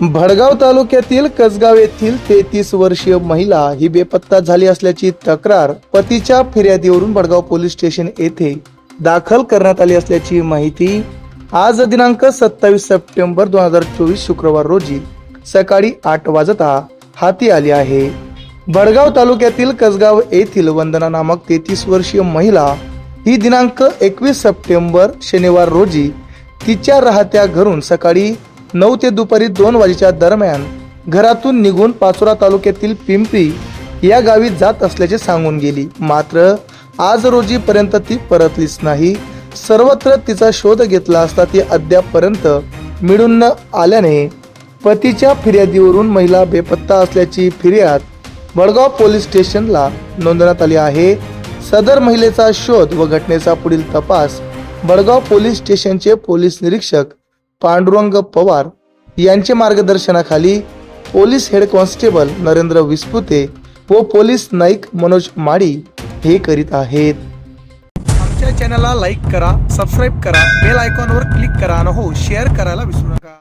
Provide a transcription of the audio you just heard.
भडगाव तालुक्यातील कसगाव येथील तेहतीस वर्षीय महिला ही बेपत्ता झाली असल्याची तक्रार पतीच्या फिर्यादीवरून भडगाव पोलीस स्टेशन येथे दाखल करण्यात आली असल्याची माहिती आज दिनांक सत्तावीस सप्टेंबर दोन हजार चोवीस शुक्रवार रोजी सकाळी आठ वाजता हाती आली आहे. भडगाव तालुक्यातील कसगाव येथील वंदना नामक तेहतीस वर्षीय महिला ही दिनांक एकवीस सप्टेंबर शनिवार रोजी तिच्या राहत्या घरून सकाळी नऊ ते दुपारी दोन वाजेच्या दरम्यान घरातून निघून पाचोरा तालुक्यातील पिंपरी या गावी जात असल्याचे सांगून गेली. मात्र आज रोजी पर्यंत ती परतलीच नाही. सर्वत्र तिचा शोध घेतला असता ती अद्यापपर्यंत मिळून न आल्याने पतीच्या फिर्यादीवरून महिला बेपत्ता असल्याची फिर्याद वडगाव पोलीस स्टेशनला नोंदवण्यात आली आहे. सदर महिलेचा शोध व घटनेचा पुढील तपास बडगाव पोलीस स्टेशनचे पोलीस निरीक्षक पांडुरंग पवार यांचे मार्गदर्शनाखाली police head constable Narendra Vispute व पोलीस नाईक मनोज माडी हे करीत आहेत. आमच्या चॅनलला लाईक करा सबस्क्राईब करा बेल आयकॉनवर क्लिक करा आणि हो शेअर करायला विसरू नका.